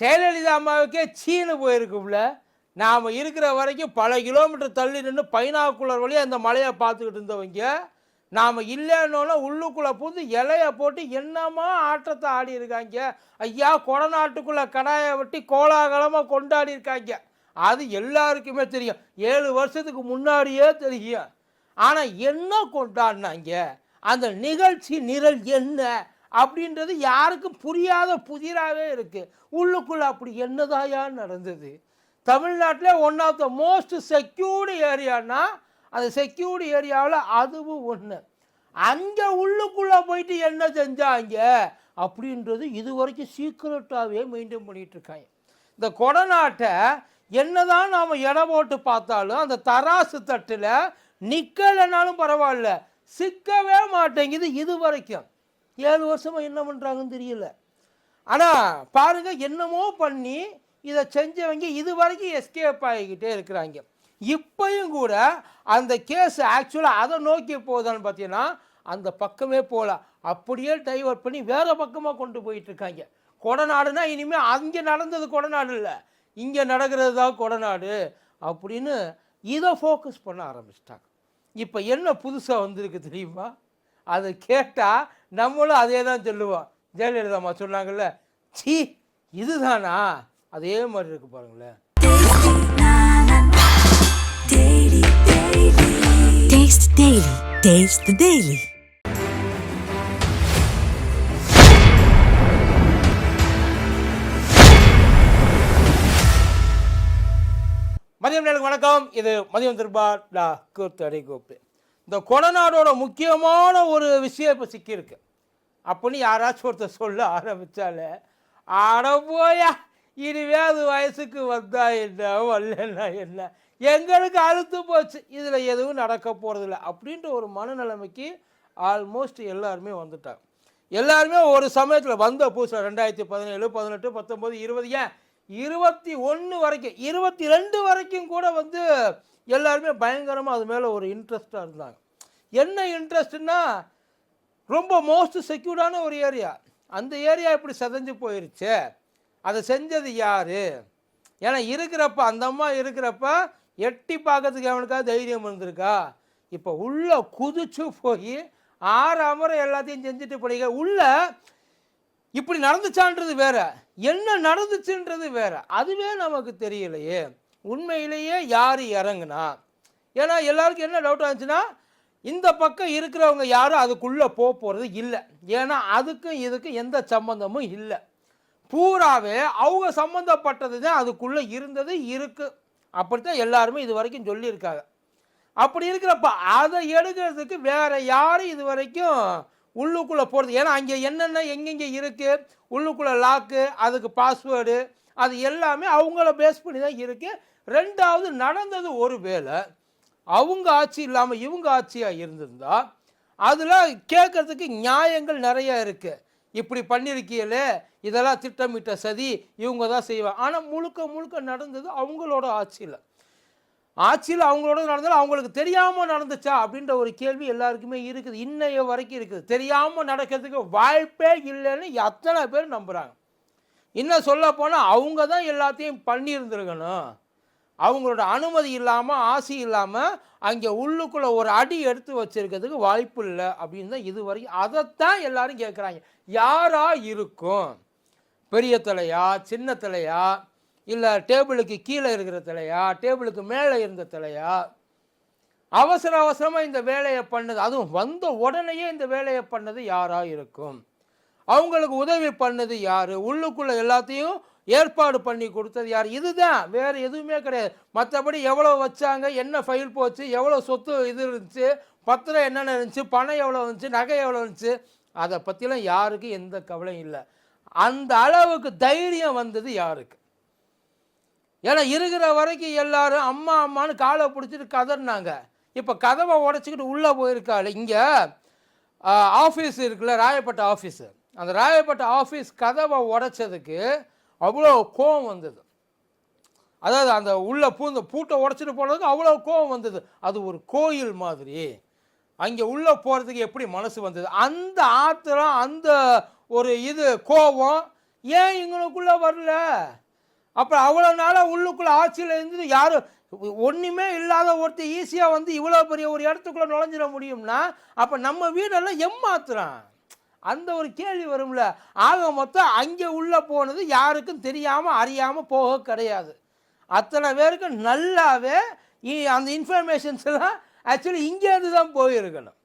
ஜெயலலிதா அம்மாவுக்கே சீனு போயிருக்கும்ல. நாம் இருக்கிற வரைக்கும் பல கிலோமீட்டர் தள்ளி நின்று பைனாக்குள்ளர் வழியாக அந்த மலையை பார்த்துக்கிட்டு இருந்தவங்க நாம் இல்லைன்னொன்னே உள்ளுக்குள்ளே புந்து இலையை போட்டு என்னமா ஆட்டத்தை ஆடி இருக்காங்க? ஐயா கொடநாட்டுக்குள்ளே கடாயை வெட்டி கோலாகலமாக கொண்டாடி இருக்காங்க. அது எல்லாருக்குமே தெரியும். ஏழு வருஷத்துக்கு முன்னாடியே தெரியும். ஆனால் என்ன கொண்டாடினாங்க? அந்த நிகழ்ச்சி நிரல் என்ன? அப்படின்றது யாருக்கும் புரியாத புதிராகவே இருக்குது உள்ளுக்குள்ளே அப்படி என்னதாயா நடந்தது? தமிழ்நாட்டில் one of the most secured ஏரியானா அந்த செக்யூர்டு ஏரியாவில் அதுவும் ஒன்று அங்கே உள்ளுக்குள்ளே போயிட்டு என்ன செஞ்சாங்க? அப்படின்றது இது வரைக்கும் சீக்கிரட்டாகவே மெயின்டைன் பண்ணிகிட்ருக்காங்க இருக்காங்க இந்த கொடநாட்டை என்னதான் நாம் எடை போட்டு பார்த்தாலும் அந்த தராசு தட்டில் நிற்கலைனாலும் பரவாயில்ல. சிக்கவே மாட்டேங்குது இது வரைக்கும் ஏழு வருஷமாக என்ன பண்ணுறாங்கன்னு தெரியல. ஆனால் பாருங்க என்னமோ பண்ணி இதை செஞ்சவங்க இது வரைக்கும் எஸ்கேப் ஆகிக்கிட்டே இருக்கிறாங்க. இப்பையும் கூட அந்த கேஸ் ஆக்சுவலாக அதை நோக்கி போகுதான்னு பார்த்தீங்கன்னா அந்த பக்கமே போகல. அப்படியே டைவர்ட் பண்ணி வேறு பக்கமாக கொண்டு போயிட்டுருக்காங்க கொடநாடுனா இனிமேல் அங்கே நடந்தது கொடநாடு இல்லை. இங்கே நடக்கிறது தான் கொடநாடு அப்படின்னு இதை ஃபோக்கஸ் பண்ண ஆரம்பிச்சிட்டாங்க. இப்போ என்ன புதுசாக வந்திருக்கு தெரியுமா? அதை கேட்டால் நம்மளும் அதே தான் சொல்லுவோம் ஜெயலலிதா அம்மா சொன்னாங்கல்ல சீ இதுதானா அதே மாதிரி இருக்கு பாருங்களேன் Daily. Taste the Daily. மதியம் நேருக்கு வணக்கம் இது மதியம் திருபார் டா கூத்து அடி கோப்பு இந்த கொடநாடோட முக்கியமான ஒரு விஷயம் இப்போ சிக்கியிருக்கு. அப்படின்னு யாராச்சும் ஒருத்தர் சொல்ல ஆரம்பித்தாலே அட போயா அது வயசுக்கு வந்தா என்ன வரலன்னா என்ன? எங்களுக்கு அழுத்து போச்சு. இதில் எதுவும் நடக்க போகிறதில்ல அப்படின்ற ஒரு மனநிலைமைக்கு ஆல்மோஸ்ட் எல்லாருமே வந்துட்டாங்க. எல்லாருமே ஒரு சமயத்தில் வந்த புதுசில் ரெண்டாயிரத்தி பதினேழு பதினெட்டு பத்தொம்போது இருபது ஏன் இருபத்தி ஒன்று வரைக்கும் இருபத்தி ரெண்டு வரைக்கும் கூட வந்து எல்லாருமே பயங்கரமாக அது மேலே ஒரு இன்ட்ரெஸ்டாக இருந்தாங்க. என்ன இன்ட்ரெஸ்ட்னா ரொம்ப மோஸ்ட் செக்யூர்டான ஒரு ஏரியா அந்த ஏரியா இப்படி செதஞ்சு போயிருச்சு. அதை செஞ்சது யார்? ஏன்னா இருக்கிறப்ப அந்த அம்மா இருக்கிறப்ப எட்டி பார்க்கறதுக்கு அவனுக்காக தைரியம் இருந்திருக்கா? இப்போ உள்ளே குதிச்சு போய் ஆறு எல்லாத்தையும் செஞ்சுட்டு போனீங்க. உள்ளே இப்படி நடந்துச்சான்றது வேற. என்ன நடந்துச்சுன்றது வேற. அதுவே நமக்கு தெரியலையே. உண்மையிலேயே யார் இறங்குனா? ஏன்னா எல்லாருக்கும் என்ன டவுட் ஆச்சுன்னா இந்த பக்கம் இருக்கிறவங்க யாரும் அதுக்குள்ளே போக போகிறது இல்லை. ஏன்னா அதுக்கும் இதுக்கும் எந்த சம்மந்தமும் இல்லை. பூராவே அவங்க சம்மந்தப்பட்டது தான் அதுக்குள்ளே இருந்தது இருக்குது அப்படித்தான் எல்லாருமே இது வரைக்கும் சொல்லியிருக்காங்க. அப்படி இருக்கிறப்ப அதை எடுக்கிறதுக்கு வேற யாரும் இது வரைக்கும் உள்ளுக்குள்ளே போகிறது ஏன்னா அங்கே என்னென்ன எங்கெங்கே இருக்குது உள்ளுக்குள்ளே லாக்கு அதுக்கு பாஸ்வேர்டு அது எல்லாமே அவங்கள பேஸ் பண்ணி தான் இருக்குது ரெண்டாவது நடந்தது ஒரு வேலை அவங்க ஆட்சி இல்லாமல் இவங்க ஆட்சியாக இருந்திருந்தால் அதில் கேட்கறதுக்கு நியாயங்கள் நிறையா இருக்குது இப்படி பண்ணியிருக்கீங்களே இதெல்லாம் திட்டமிட்ட சதி இவங்க தான் செய்வாங்க ஆனால் முழுக்க முழுக்க நடந்தது அவங்களோட ஆட்சியில். ஆட்சியில் அவங்களோட நடந்தாலும் அவங்களுக்கு தெரியாமல் நடந்துச்சா அப்படின்ற ஒரு கேள்வி எல்லாருக்குமே இருக்குது. இன்னைய வரைக்கும் இருக்குது. தெரியாமல் நடக்கிறதுக்கு வாய்ப்பே இல்லைன்னு எத்தனை பேர் நம்புகிறாங்க இன்னும் சொல்ல போனால் அவங்க தான் எல்லாத்தையும் பண்ணியிருந்துருக்கணும். அவங்களோட அனுமதி இல்லாமல் ஆசை இல்லாமல் அங்கே உள்ளுக்குள்ளே ஒரு அடி எடுத்து வச்சுருக்கிறதுக்கு வாய்ப்பு இல்லை அப்படின்னு தான் இது வரைக்கும் அதைத்தான் எல்லாரும் கேட்குறாங்க யாராக இருக்கும்? பெரிய தலையா சின்ன தலையா இல்லை டேபிளுக்கு கீழே இருக்கிற தலையா டேபிளுக்கு மேலே இருந்த தலையா? அவசர அவசரமாக இந்த வேலையை பண்ணது அதுவும் வந்த உடனேயே இந்த வேலையை பண்ணது யாராக இருக்கும்? அவங்களுக்கு உதவி பண்ணது யார்? உள்ளுக்குள்ளே எல்லாத்தையும் ஏற்பாடு பண்ணி கொடுத்தது யார்? இதுதான் வேறு எதுவுமே கிடையாது. மற்றபடி எவ்வளோ வச்சாங்க என்ன ஃபைல் போச்சு எவ்வளோ சொத்து இது இருந்துச்சு பத்திரம் என்னென்ன இருந்துச்சு பணம் எவ்வளோ இருந்துச்சு நகை எவ்வளோ இருந்துச்சு அதை பற்றிலாம் யாருக்கும் எந்த கவலையும் இல்லை. அந்த அளவுக்கு தைரியம் வந்தது யாருக்கு? ஏன்னா இருக்கிற வரைக்கும் எல்லாரும் அம்மா அம்மான்னு காலை பிடிச்சிட்டு கதறினாங்க. இப்போ கதவை உடச்சிக்கிட்டு உள்ளே போயிருக்காள். இங்கே ஆஃபீஸ் இருக்குல்ல ராயப்பட்ட ஆஃபீஸு அந்த ராயப்பட்ட ஆஃபீஸ் கதவை உடச்சதுக்கு அவ்வளோ கோவம் வந்தது. அதாவது அந்த உள்ளே பூந்த பூட்டை உடச்சிட்டு போனதுக்கு அவ்வளோ கோவம் வந்தது. அது ஒரு கோயில் மாதிரி. அங்கே உள்ளே போகிறதுக்கு எப்படி மனசு வந்தது? அந்த ஆத்திரம் அந்த ஒரு இது கோபம் ஏன் இவங்களுக்குள்ளே வரல? அப்புறம் அவ்வளோ நாளாக உள்ளுக்குள்ளே ஆட்சியில் இருந்து யாரும் ஒன்றுமே இல்லாத ஒருத்தர் ஈஸியாக வந்து இவ்வளோ பெரிய ஒரு இடத்துக்குள்ளே நுழைஞ்சிட முடியும்னா அப்போ நம்ம வீடெல்லாம் எம்மாத்துறான். அந்த ஒரு கேள்வி வரும்ல. ஆக மொத்தம் அங்கே உள்ளே போனது யாருக்கும் தெரியாமல் அறியாமல் போக கிடையாது. அத்தனை பேருக்கு நல்லாவே அந்த இன்ஃபர்மேஷன்ஸ் எல்லாம் ஆக்சுவலி இங்கேருந்து தான் போயிருக்கணும்.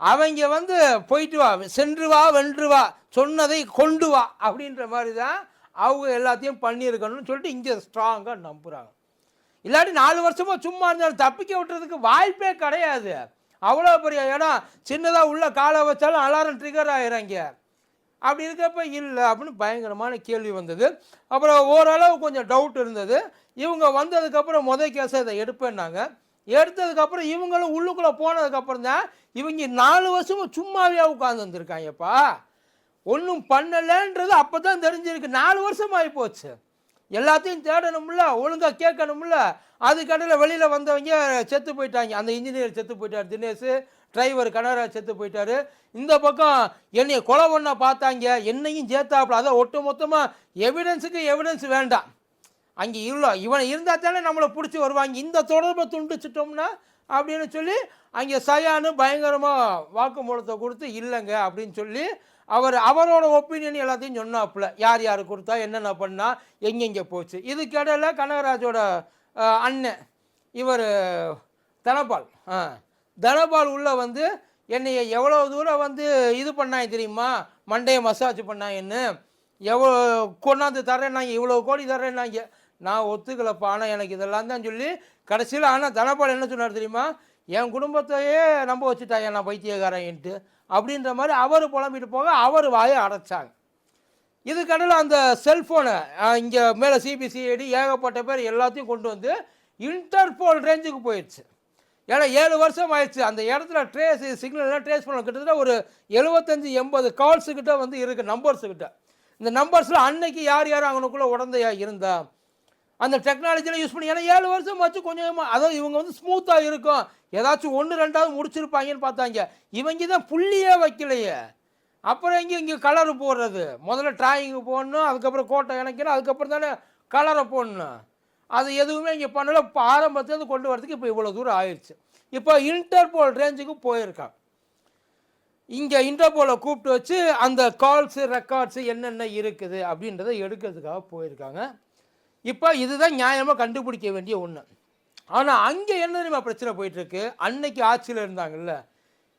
அவங்க வந்து போயிட்டு வா சென்று வா வென்று வா சொன்னதை கொண்டு வா அப்படின்ற மாதிரி தான் அவங்க எல்லாத்தையும் பண்ணியிருக்கணும்னு சொல்லிட்டு இங்கே ஸ்ட்ராங்காக நம்புகிறாங்க இல்லாட்டி நாலு வருஷமாக சும்மா இருந்தாலும் தப்பிக்க விட்டுறதுக்கு வாய்ப்பே கிடையாது. அவ்வளோ பெரிய இடம் சின்னதாக உள்ள காலை வச்சாலும் அலாரம் ட்ரிகர் ஆகிறாங்க அப்படி இருக்கப்ப இல்லை அப்படின்னு பயங்கரமான கேள்வி வந்தது. அப்புறம் ஓரளவு கொஞ்சம் டவுட் இருந்தது. இவங்க வந்ததுக்கப்புறம் முதல் கேஸை இதை எடுப்பேன்னாங்க. எடுத்ததுக்கப்புறம் இவங்களும் உள்ளுக்குள்ளே போனதுக்கப்புறம் தான் இவங்க நாலு வருஷமும் சும்மாவே உட்காந்து வந்திருக்காங்கப்பா. ஒன்றும் பண்ணலைன்றது அப்போ தான் தெரிஞ்சிருக்கு. நாலு வருஷம் ஆகி போச்சு எல்லாத்தையும் தேடணும்ல ஒழுங்காக கேட்கணும்ல. அதுக்கடையில் வெளியில் வந்தவங்க செத்து போயிட்டாங்க. அந்த இன்ஜினியர் செத்து போயிட்டார் தினேஷ். டிரைவர் கனகராஜ் செத்து போயிட்டாரு. இந்த பக்கம் என்னை கொலை பண்ண பார்த்தாங்க. என்னையும் சேர்த்தாப்புல. அதான் ஒட்டு மொத்தமாக எவிடன்ஸுக்கு எவிடன்ஸ் வேண்டாம். அங்கே இல்லை இவன் இருந்தால் தானே நம்மளை பிடிச்சி வருவாங்க. இந்த தொடர்பை துண்டிச்சிட்டோம்னா அப்படின்னு சொல்லி அங்கே சயானு பயங்கரமாக வாக்குமூலத்தை கொடுத்து இல்லைங்க அப்படின்னு சொல்லி அவர் அவரோட ஒப்பீனியன் எல்லாத்தையும் சொன்னாப்புல. யார் யார் கொடுத்தா என்னென்ன பண்ணா எங்கெங்கே போச்சு. இதுக்கிடையில் கனகராஜோட அண்ணன் இவர் தனபால். தனபால் உள்ளே வந்து என்னைய எவ்வளோ தூரம் வந்து இது பண்ணாங்க தெரியுமா? மண்டையை மசாஜ் பண்ணாங்கன்னு. எவ்வளோ கொண்டாந்து தரேன்னாங்க இவ்வளோ கோடி தரேன்னாங்க நான் ஒத்துக்கலப்பா ஆனால் எனக்கு இதெல்லாம் தான் சொல்லி கடைசியில் ஆனால் தனபால் என்ன சொன்னார் தெரியுமா? என் குடும்பத்தையே நம்ப வச்சுட்டாங்க நான் பைத்தியக்காரன்ட்டு. அப்படின்ற மாதிரி அவர் புலம்பிட்டு போக அவர் வாயை அடைச்சாங்க. இதுக்கடையில் அந்த செல்ஃபோனை இங்கே மேலே சிபிசிஐடி ஏகப்பட்ட பேர் எல்லாத்தையும் கொண்டு வந்து இன்டர்போல் ரேஞ்சுக்கு போயிடுச்சு. ஏன்னா ஏழு வருஷம் ஆயிடுச்சு. அந்த இடத்துல ட்ரேஸ் சிக்னல்லாம் ட்ரேஸ் பண்ண கிட்டத்தட்ட ஒரு எழுபத்தஞ்சி எண்பது கால்ஸுக்கிட்ட வந்து இருக்குது நம்பர்ஸுக்கிட்ட இந்த நம்பர்ஸில் அன்னைக்கு யார் யார் அவனுக்குள்ளே உடந்தையாக இருந்தால் அந்த டெக்னாலஜிலாம் யூஸ் பண்ணி ஏன்னா ஏழு வருஷம் வச்சு கொஞ்சம் கொஞ்சமாக அதாவது இவங்க வந்து ஸ்மூத்தாக இருக்கும். ஏதாச்சும் ஒன்று ரெண்டாவது முடிச்சிருப்பாங்கன்னு பார்த்தாங்க. இவங்க தான் புள்ளியே வைக்கலையே. அப்புறம் இங்கே இங்கே கலர் போடுறது? முதல்ல டிராயிங்கு போடணும் அதுக்கப்புறம் கோட்டை இணைக்கணும் அதுக்கப்புறம் தானே கலரை போடணும். அது எதுவுமே இங்கே பண்ணல. இப்போ ஆரம்பத்துலேருந்து கொண்டு வரதுக்கு இப்போ இவ்வளோ தூரம் ஆயிடுச்சு இப்போ இன்டர்போல் ரேஞ்சுக்கு போயிருக்கான். இங்கே இன்டர்போலை கூப்பிட்டு வச்சு அந்த கால்ஸு ரெக்கார்ட்ஸு என்னென்ன இருக்குது அப்படின்றத எடுக்கிறதுக்காக போயிருக்காங்க. இப்போ இதுதான் நியாயமாக கண்டுபிடிக்க வேண்டிய ஒன்று ஆனால் அங்கே என்ன தெரியுமா பிரச்சனை போயிட்டுருக்கு? அன்னைக்கு ஆட்சியில் இருந்தாங்கல்ல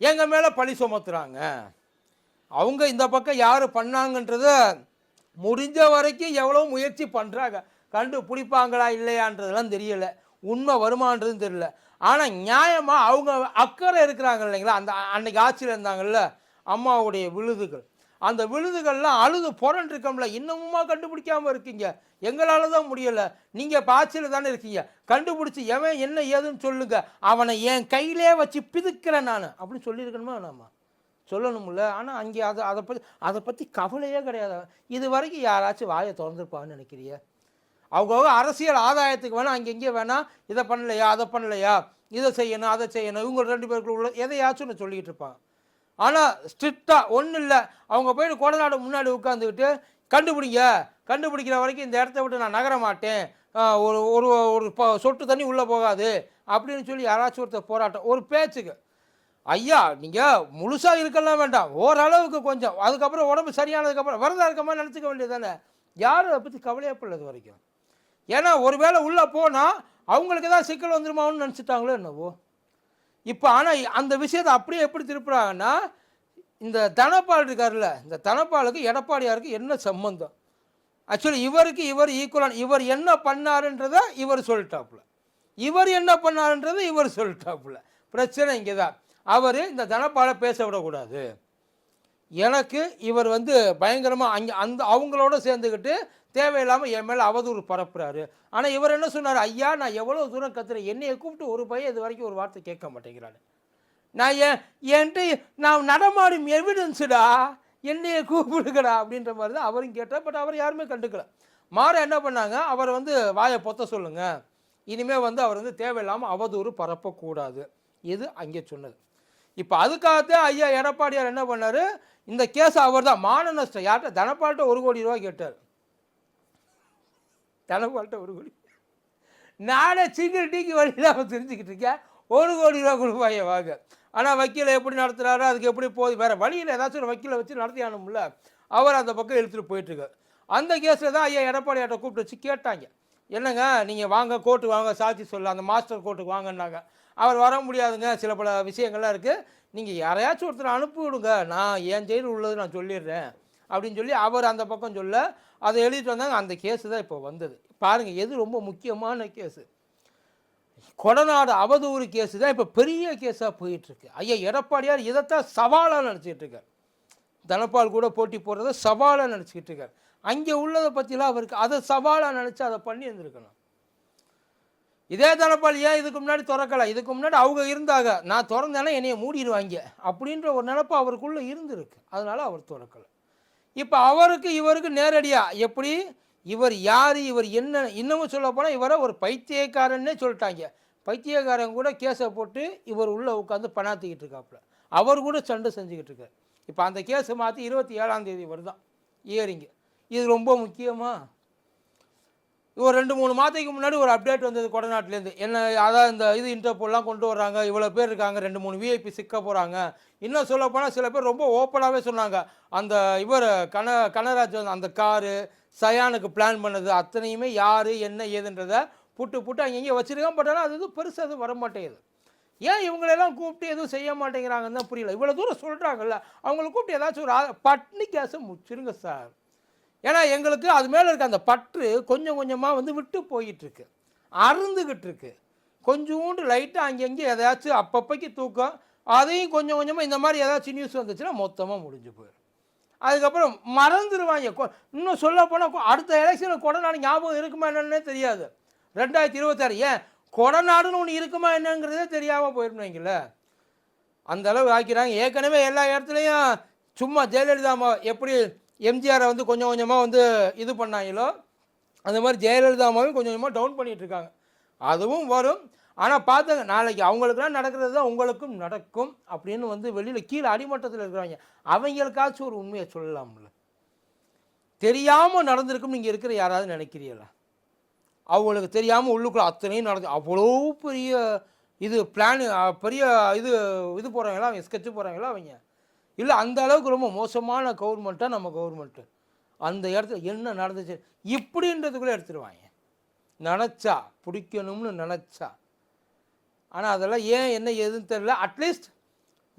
எங்கள் மேலே பழி சுமத்துறாங்க. அவங்க இந்த பக்கம் யார் பண்ணாங்கன்றத முடிஞ்ச வரைக்கும் எவ்வளோ முயற்சி பண்ணுறாங்க கண்டு பிடிப்பாங்களா இல்லையான்றதெல்லாம் தெரியலை. உண்மை வருமானன்றதும் தெரியல. ஆனால் நியாயமாக அவங்க அக்கறை இருக்கிறாங்க இல்லைங்களா? அந்த அன்னைக்கு ஆட்சியில் இருந்தாங்கல்ல அம்மாவுடைய விழுதுகள். அந்த விழுதுகள்லாம் அழுது புறன் இருக்கோம்ல இன்னமுமா கண்டுபிடிக்காமல் இருக்கீங்க? எங்களால் தான் முடியலை. நீங்கள் பாய்ச்சல் தானே இருக்கீங்க. கண்டுபிடிச்சி எவன் என்ன ஏதுன்னு சொல்லுங்கள் அவனை என் கையிலே வச்சு பிதுக்கிறேன் நான். அப்படின்னு சொல்லியிருக்கணுமா நாம? சொல்லணும்ல. ஆனால் அங்கே அதை அதை பற்றி அதை பற்றி கவலையே கிடையாது. இது வரைக்கும் யாராச்சும் வாயை திறந்துருப்பான்னு நினைக்கிறிய? அவங்கவுங்க அரசியல் ஆதாயத்துக்கு வேணால் அங்கே இங்கே வேணால் இதை பண்ணலையா அதை பண்ணலையா இதை செய்யணும் அதை செய்யணும் இவங்க ரெண்டு பேருக்குள்ள உள்ள எதையாச்சும் சொல்லிக்கிட்டு இருப்பான். ஆனால் ஸ்ட்ரிக்டாக ஒன்றும் இல்லை. அவங்க போயிட்டு கொடநாடு முன்னாடி உட்காந்துக்கிட்டு கண்டுபிடிங்க. கண்டுபிடிக்கிற வரைக்கும் இந்த இடத்த விட்டு நான் நகர மாட்டேன். ஒரு ஒரு ஒரு ப- சொட்டு தண்ணி உள்ளே போகாது. அப்படின்னு சொல்லி யாராச்சும் ஒருத்தர் போராட்டம். ஒரு பேச்சுக்கு ஐயா நீங்கள் முழுசாக இருக்கலாம் வேண்டாம். ஓரளவுக்கு கொஞ்சம். அதுக்கப்புறம் உடம்பு சரியானதுக்கப்புறம் விரதம் இருக்க மாதிரி நினச்சிக்க வேண்டியது தானே யாரும் அதை பற்றி கவலையப்படல இது வரைக்கும். ஏன்னா ஒருவேளை உள்ளே போனால் அவங்களுக்கு தான் சிக்கல் வந்துருமான்னு நினச்சிட்டாங்களோ என்னவோ. இப்போ ஆனால் அந்த விஷயத்தை அப்படியே எப்படி திருப்புறாங்கன்னா இந்த தனபால் இருக்கார்ல இந்த தனபாலுக்கு எடப்பாடியாருக்கு என்ன சம்பந்தம்? ஆக்சுவலி இவருக்கு இவர் ஈக்குவலான இவர் என்ன பண்ணாருன்றதை இவர் சொல்லிட்டாப்புல. இவர் என்ன பண்ணாருன்றதை இவர் சொல்லிட்டாப்புல. பிரச்சனை இங்கே தான் அவர் இந்த தனபாலை பேச விடக்கூடாது. எனக்கு இவர் வந்து பயங்கரமாக அங்கே அந்த அவங்களோட சேர்ந்துக்கிட்டு தேவையில்லாமல் என் மேலே அவதூறு பரப்புறாரு. ஆனால் இவர் என்ன சொன்னார்? ஐயா நான் எவ்வளோ தூரம் கத்துறேன்? என்னையை கூப்பிட்டு ஒரு பையன் இது வரைக்கும் ஒரு வார்த்தை கேட்க மாட்டேங்கிறாரு. நான் என் என்கிட்ட நான் நடமாடும் எவிடன்ஸுடா என்னையை கூப்பிடுங்கடா? அப்படின்ற மாதிரி தான் அவரும் கேட்டார். பட் அவர் யாருமே கண்டுக்கல. மாற என்ன பண்ணாங்க? அவர் வந்து வாயை பொத்த சொல்லுங்கள் இனிமேல் வந்து அவர் வந்து தேவையில்லாமல் அவதூறு பரப்பக்கூடாது. இது அங்கே சொன்னது? இப்போ அதுக்காகத்தான் ஐயா எடப்பாடியார் என்ன பண்ணார்? இந்த கேஸ் அவர் தான் மான நஷ்டம் யார்கிட்ட? தனப்பால்கிட்ட ஒரு கோடி ரூபா கேட்டார். தனப்பால்கிட்ட ஒரு கோடி. நானே சிங்கிள் டீக்கு வழியில் அவன் தெரிஞ்சுக்கிட்டு இருக்கேன். ஒரு கோடி ரூபா கொடுப்பாங்க வாங்க. ஆனால் வக்கீலை எப்படி நடத்துகிறாரோ அதுக்கு எப்படி போகுது வேறு வழியில் ஏதாச்சும் ஒரு வக்கீலை வச்சு நடத்தி ஆகணும்ல அவர் அந்த பக்கம் இழுத்துட்டு போயிட்டுருக்கார் அந்த கேஸில் தான் ஐயா எடப்பாடியார்ட்ட கூப்பிட்டு வச்சு கேட்டாங்க. என்னங்க நீங்கள் வாங்க கோர்ட்டு வாங்க சாட்சி சொல்ல அந்த மாஸ்டர் கோர்ட்டுக்கு வாங்கன்னாங்க. அவர் வர முடியாதுங்க சில பல விஷயங்கள்லாம் இருக்குது நீங்கள் யாரையாச்சும் ஒருத்தர் அனுப்பி விடுங்க. நான் என் ஜெயிலில் உள்ளது நான் சொல்லிடுறேன். அப்படின்னு சொல்லி அவர் அந்த பக்கம் சொல்ல அதை எழுதிட்டு வந்தாங்க. அந்த கேஸு தான் இப்போ வந்தது. பாருங்கள் எது ரொம்ப முக்கியமான கேஸு கொடநாடு அவதூறு கேஸு தான் இப்போ பெரிய கேஸாக போயிட்டுருக்கு. ஐயா எடப்பாடியார் இதைத்தான் சவாலாக நினச்சிக்கிட்டு இருக்கார். தனப்பால் கூட போட்டி போடுறத சவாலாக நினச்சிக்கிட்டு இருக்கார். அங்கே உள்ளதை பற்றிலாம் அவருக்கு அதை சவாலாக நினச்சி அதை பண்ணி இருந்திருக்கணும். இதே தனபால் ஏன் இதுக்கு முன்னாடி திறக்கலை? இதுக்கு முன்னாடி அவங்க இருந்தாங்க. நான் திறந்தேன்னா என்னையை மூடிடுவாங்க அப்படின்ற ஒரு நினப்பு அவருக்குள்ளே இருந்திருக்கு. அதனால் அவர் திறக்கலை. இப்போ அவருக்கு இவருக்கு நேரடியாக எப்படி? இவர் யார்? இவர் என்ன? இன்னமும் சொல்ல போனால் இவரை ஒரு பைத்தியக்காரன்னே சொல்லிட்டாங்க. பைத்தியக்காரன் கூட கேஸை போட்டு இவர் உள்ளே உட்காந்து பணாத்திக்கிட்டு இருக்காப்புல. அவர் கூட சண்டை செஞ்சுக்கிட்டு இருக்கார். இப்போ அந்த கேஸை மாற்றி இருபத்தி ஏழாம் தேதி வருதான். இயரிங்க இது ரொம்ப முக்கியமாக ஒரு ரெண்டு மூணு மாதத்துக்கு முன்னாடி ஒரு அப்டேட் வந்தது கொடநாட்டிலேருந்து. என்ன அதான் இந்த இது இன்டர்போல்லாம் கொண்டு வர்றாங்க இவ்வளோ பேர் இருக்காங்க ரெண்டு மூணு விஐபி சிக்க போகிறாங்க இன்னும் சொல்லப்போனால் சில பேர் ரொம்ப ஓப்பனாகவே சொன்னாங்க. அந்த இவர் கன கனராஜ் வந்து அந்த காரு சயானுக்கு பிளான் பண்ணது அத்தனையுமே யார் என்ன ஏதுன்றதை புட்டு புட்டு அங்கங்கே வச்சுருக்கான் பட் ஆனால் அது எதுவும் பெருசாக எதுவும் வர மாட்டேங்குது. ஏன் இவங்களெல்லாம் கூப்பிட்டு எதுவும் செய்ய மாட்டேங்கிறாங்கன்னு தான் புரியல. இவ்வளோ தூரம் சொல்கிறாங்கல்ல அவங்கள கூப்பிட்டு ஏதாச்சும் ஒரு பட்னி கேஸை முடிச்சிருங்க சார். ஏன்னா எங்களுக்கு அது மேலே இருக்க அந்த பற்று கொஞ்சம் கொஞ்சமாக வந்து விட்டு போயிட்டுருக்கு. அருந்துக்கிட்டு இருக்கு. கொஞ்சோண்டு லைட்டாக அங்கங்கே எதாச்சும் அப்பப்போக்கு தூக்கம் அதையும் கொஞ்சம் கொஞ்சமாக இந்த மாதிரி ஏதாச்சும் நியூஸ் வந்துச்சுன்னா மொத்தமாக முடிஞ்சு போயிடும். அதுக்கப்புறம் மறந்துடுவாங்க இன்னும் சொல்ல போனால் அடுத்த எலெக்ஷனில் கொடநாடு ஞாபகம் இருக்குமா என்னன்னே தெரியாது. ரெண்டாயிரத்தி இருபத்தாறு ஏன்? கொடநாடுன்னு ஒன்று இருக்குமா என்னங்கிறதே தெரியாமல் போயிருந்தீங்கள அந்த அளவு ஆக்கிறாங்க ஏற்கனவே எல்லா இடத்துலையும் சும்மா ஜெயலலிதா எப்படி எம்ஜிஆரை வந்து கொஞ்சம் கொஞ்சமாக வந்து இது பண்ணாங்களோ அந்த மாதிரி ஜெயலலிதா அம்மாவும் கொஞ்சம் கொஞ்சமாக டவுன் பண்ணிகிட்ருக்காங்க இருக்காங்க. அதுவும் வரும். ஆனால் பார்த்துங்க நாளைக்கு அவங்களுக்குலாம் நடக்கிறது தான் உங்களுக்கும் நடக்கும் அப்படின்னு வந்து வெளியில் கீழே அடிமட்டத்தில் இருக்கிறவங்க அவங்களுக்காச்சும் ஒரு உண்மையை சொல்லலாம்ல. தெரியாமல் நடந்திருக்கும் நீங்கள் இருக்கிற யாராவது நினைக்கிறீங்களா அவங்களுக்கு தெரியாமல் உள்ளுக்குள்ளே அத்தனையும் நடந்து அவ்வளோ பெரிய இது பிளான் பெரிய இது இது போகிறாங்களா அவங்க ஸ்கெட்சு போகிறாங்களா அவங்க? இல்லை அந்த அளவுக்கு ரொம்ப மோசமான கவர்மெண்ட்டாக நம்ம கவர்மெண்ட்டு அந்த இடத்துல என்ன நடந்துச்சு? இப்படின்றதுக்குள்ளே எடுத்துருவாங்க. நினச்சா பிடிக்கணும்னு நினச்சா. ஆனால் அதெல்லாம் ஏன் என்ன ஏதுன்னு தெரியல. அட்லீஸ்ட்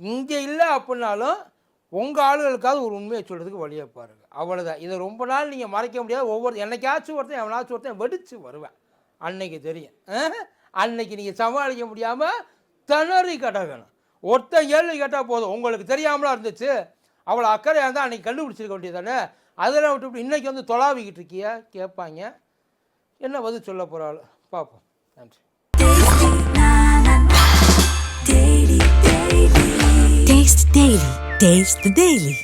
இங்கே இல்லை அப்படின்னாலும் உங்கள் ஆளுகளுக்காவது ஒரு உண்மையை சொல்கிறதுக்கு வழியாக பாருங்கள் அவ்வளோதான் இதை ரொம்ப நாள் நீங்கள் மறைக்க முடியாது. ஒவ்வொரு என்னைக்காச்சும் ஒருத்தன் எவனாச்சும் ஒருத்தன் வெடித்து வருவேன். அன்னைக்கு தெரியும். அன்னைக்கு நீங்கள் சமாளிக்க முடியாமல் திணறி கடகணும். ஒருத்தன் கேள்வி கேட்டால் போதும். உங்களுக்கு தெரியாமலாம் இருந்துச்சு. அவ்வளோ அக்கறையாக இருந்தால் அன்றைக்கி கண்டுபிடிச்சிருக்க வேண்டியது தானே அதெல்லாம் விட்டு இன்றைக்கி வந்து தொலாவிக்கிட்டு இருக்கியா? கேட்பாங்க. என்ன பதில் சொல்ல போகிறாள் பார்ப்போம். நன்றி. Taste Daily. Taste the Daily.